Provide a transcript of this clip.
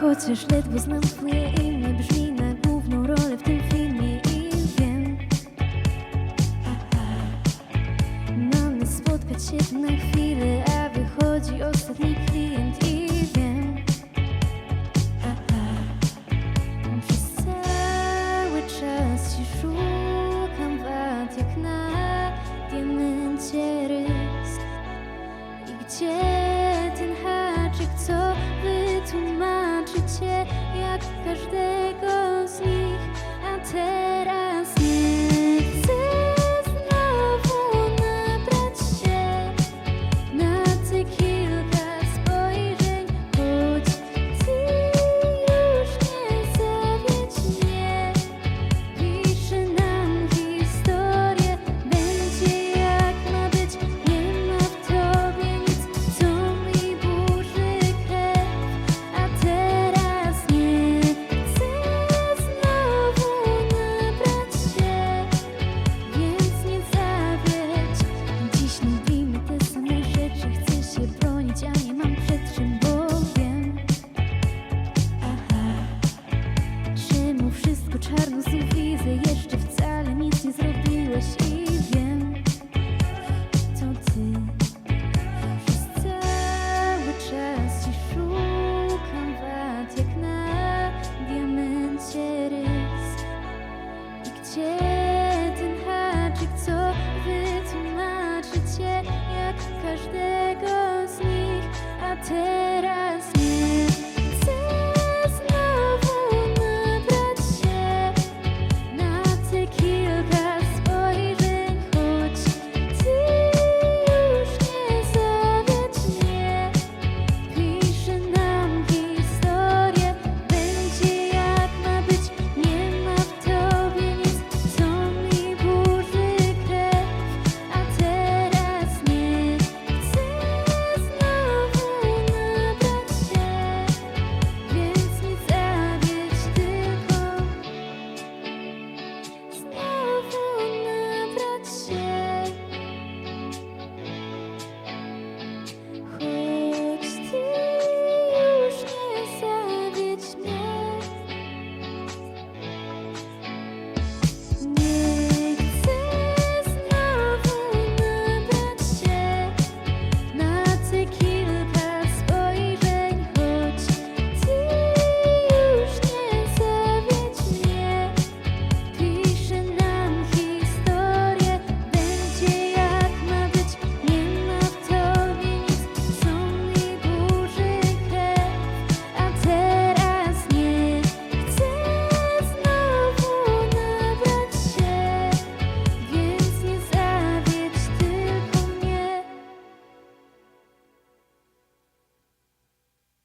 Chociaż ledwo znam swoje imię Brzmi na główną rolę w tym filmie I wiem. Mamy spotkać się na chwilę A wychodzi ostatni klient I wiem. Przez cały czas się szukam wad Jak na diamencie rys. I gdzie każdego z nich, a teraz